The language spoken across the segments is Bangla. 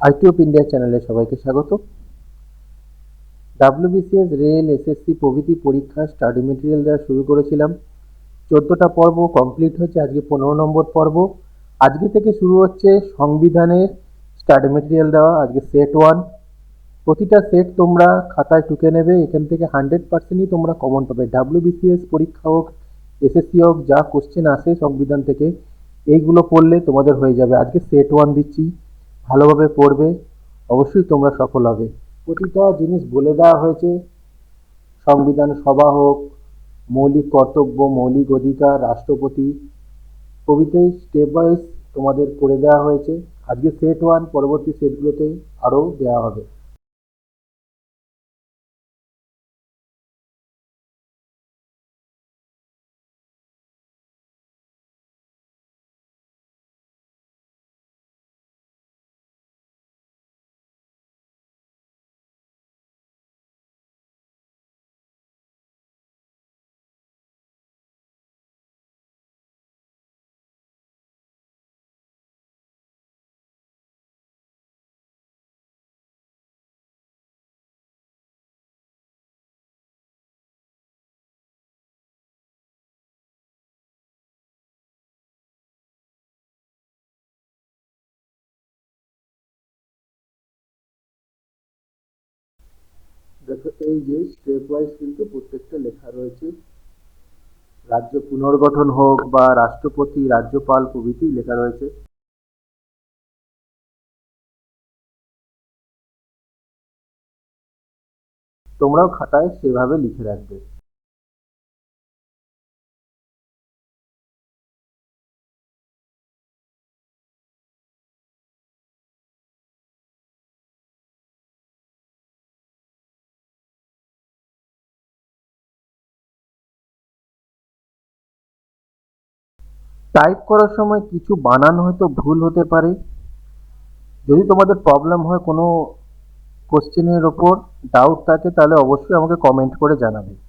আইটি অফ ইন্ডিয়া চ্যানেলে সবাইকে স্বাগত। ডাব্লিউবিসিএস রেল এসএসসি প্রভৃতি পরীক্ষা স্টাডি মেটেরিয়াল দেওয়া শুরু করেছিলাম। চোদ্দোটা পর্ব কমপ্লিট হচ্ছে আজকে পনেরো নম্বর পর্ব। আজকে থেকে শুরু হচ্ছে সংবিধানের স্টাডি মেটেরিয়াল দেওয়া, আজকে সেট ওয়ান। প্রতিটা সেট তোমরা খাতায় টুকে নেবে, এখান থেকে হান্ড্রেড পার্সেন্টই তোমরা কমন পাবে। ডাব্লিউবিসিএস পরীক্ষা হোক এসএসসি হোক, যা কোশ্চেন আসে সংবিধান থেকে, এইগুলো পড়লে তোমাদের হয়ে যাবে। আজকে সেট ওয়ান দিচ্ছি। ভালোভাবে পড়বে, অবশ্যই তোমরা সফল হবে। প্রতিটা জিনিস বলে দেওয়া হয়েছে। সংবিধান সভা হোক, মৌলিক কর্তব্য, মৌলিক অধিকার, রাষ্ট্রপতি প্রভৃতি স্টেপ ওয়াইজ তোমাদের করে দেওয়া হয়েছে। আজকে সেট ওয়ান পরবর্তী সেটগুলোতে আরও দেওয়া হবে। দেখো এই যে স্টেপ ওয়াইজ কিন্তু প্রত্যেকটা লেখা রয়েছে রাজ্য পুনর্গঠন হোক বা রাষ্ট্রপতি রাজ্যপাল প্রভৃতি লেখা রয়েছে তোমরাও খাতায় সেভাবে লিখে রাখবে। টাইপ করার সময় কিছু বানান হয়তো ভুল হতে পারে। যদি তোমাদের প্রবলেম হয় কোনো কোশ্চেনের ওপর ডাউট থাকে, তাহলে অবশ্যই আমাকে কমেন্ট করে জানাবে।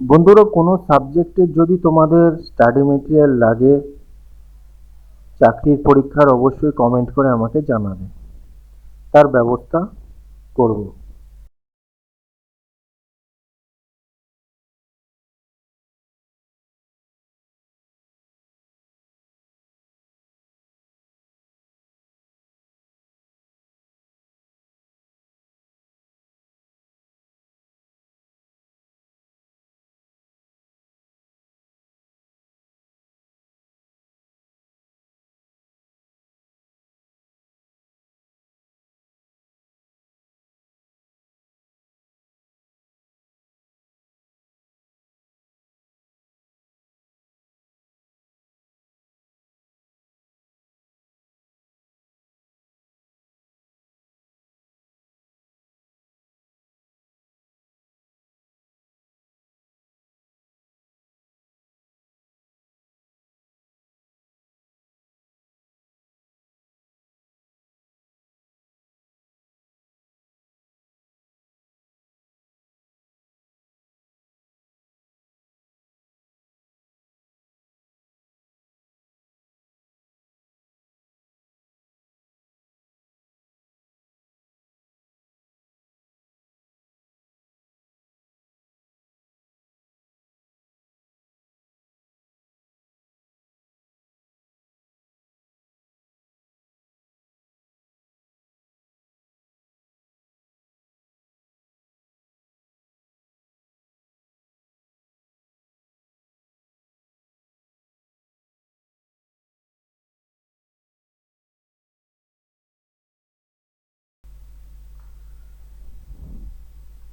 বন্ধুরা, কোনো সাবজেক্টে যদি তোমাদের স্টাডি মেটেরিয়াল লাগে, চাকরির পরীক্ষার অবশ্যই কমেন্ট করে আমাকে জানাবে। তার ব্যবস্থা করব।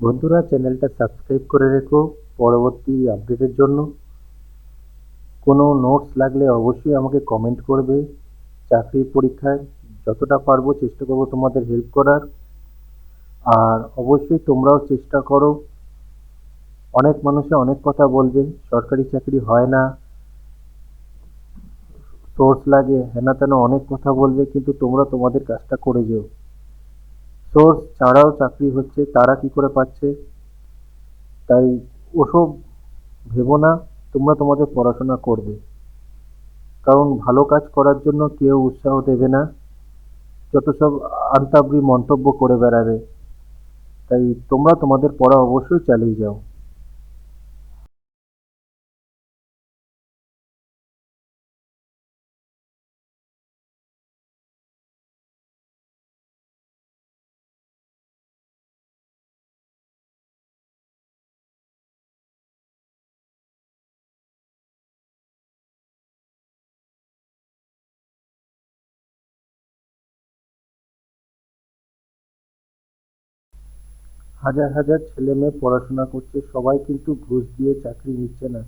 বন্ধুরা, চ্যানেলটা সাবস্ক্রাইব করে রেখো পরবর্তী আপডেটের জন্য। কোনো নোটস লাগলে অবশ্যই আমাকে কমেন্ট করবে। চাকরির পরীক্ষায় যতটা পারব চেষ্টা করব তোমাদের হেল্প করার। আর অবশ্যই তোমরাও চেষ্টা করো। অনেক মানুষে অনেক কথা বলবে, সরকারি চাকরি হয় না। সোর্স লাগে হেনা তেনা অনেক কথা বলবে, কিন্তু তোমরা তোমাদের কাজটা করে যেও। সোর্স ছাড়াও চাকরি হচ্ছে, তারা কি করে পাচ্ছে? তাই ওসব ভেবো না, তোমরা তোমাদের পড়াশোনা করবে। কারণ ভালো কাজ করার জন্য কেউ উৎসাহ দেবে না। যত সব আন্তাবরি মন্তব্য করে বেড়াবে। তাই তোমরা তোমাদের পড়া অবশ্যই চালিয়ে যাও। হাজার হাজার ছেলে মেয়ে পড়াশোনা করছে, সবাই কিন্তু ঘুষ দিয়ে চাকরি নিচ্ছে না।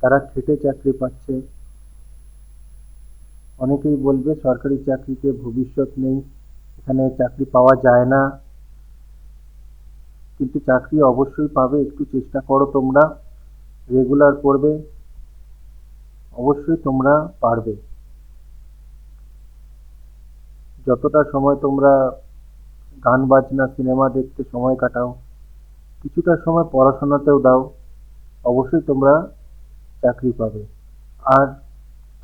তারা খেটে চাকরি পাচ্ছে। অনেকেই বলবে সরকারি চাকরিতে ভবিষ্যৎ নেই, এখানে চাকরি পাওয়া যায় না। কিন্তু চাকরি অবশ্যই পাবে, একটু চেষ্টা করো তোমরা। রেগুলার করবে, অবশ্যই তোমরা পারবে। যতটা সময় তোমরা গান বাজনা, সিনেমা দেখতে সময় কাটাও। কিছুটা সময় পড়াশোনাতেও দাও। অবশ্যই তোমরা চাকরি পাবে। আর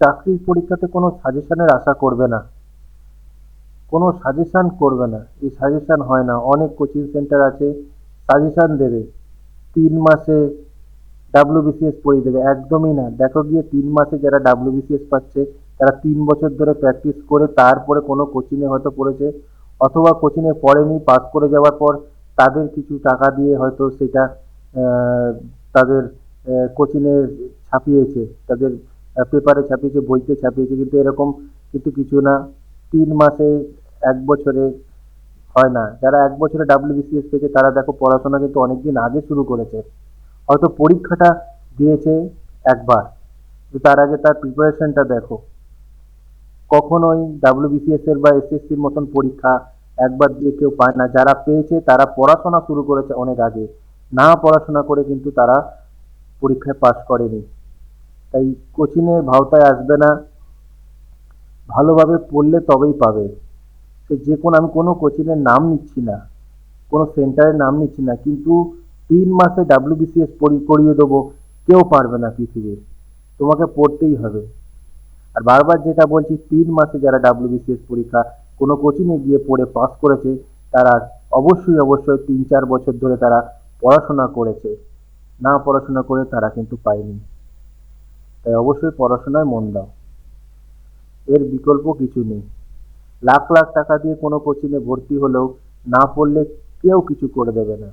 চাকরির পরীক্ষাতে কোনো সাজেশানের আশা করবে না। কোনো সাজেশান করবে না। এই সাজেশান হয় না। অনেক কোচিং সেন্টার আছে সাজেশান দেবে। তিন মাসে ডাব্লিউবিসিএস পড়িয়ে দেবে। একদমই না। দেখো গিয়ে তিন মাসে যারা ডাব্লিউবিসিএস পাচ্ছে, তারা তিন বছর ধরে প্র্যাকটিস করে তারপরে কোনো কোচিংয়ে হয়তো পড়েছে। অথবা কোচিংয়ে পড়েনি, পাস করে যাওয়ার পর তাদের কিছু টাকা দিয়ে হয়তো সেটা তাদের কোচিংয়ে ছাপিয়েছে, তাদের পেপারে ছাপিয়েছে, বইতে ছাপিয়েছে, কিন্তু এরকম কিন্তু কিছু না। তিন মাসে এক বছরে হয় না। যারা এক বছরে ডাব্লিউবিসিএস পেয়েছে, তারা দেখো পড়াশোনা কিন্তু অনেকদিন আগে শুরু করেছে। হয়তো পরীক্ষাটা দিয়েছে একবার তার আগে তার প্রিপারেশনটা দেখো। কখনোই ডাব্লিউবিসিএস এর বা এসএসসির মতন পরীক্ষা একবার দিয়ে কেউ পায় না। যারা পেয়েছে, তারা পড়াশোনা শুরু করেছে অনেক আগে। না পড়াশোনা করে কিন্তু তারা পরীক্ষায় পাশ করেনি। তাই কোচিংয়ের ভাওতায় আসবে না। ভালোভাবে পড়লে তবেই পাবে। সে যে কোনো, আমি কোনো কোচিংয়ের নাম নিচ্ছি না। কোনো সেন্টারের নাম নিচ্ছি না। কিন্তু তিন মাসে ডাব্লিউবিসিএস করিয়ে দেবো, কেউ পারবে না পৃথিবীর। তোমাকে পড়তেই হবে। আর বারবার যেটা বলছি, তিন মাসে যারা ডাব্লিউবিসিএস পরীক্ষা কোনো কোচিংয়ে গিয়ে পড়ে পাস করেছে, তারা অবশ্যই অবশ্যই তিন, চার বছর ধরে তারা পড়াশোনা করেছে। না পড়াশোনা করে তারা কিন্তু পায়নি। তাই অবশ্যই পড়াশোনায় মন দাও। এর বিকল্প কিছু নেই। লাখ লাখ টাকা দিয়ে কোনো কোচিংয়ে ভর্তি হলেও না পড়লে কেউ কিছু করে দেবে না।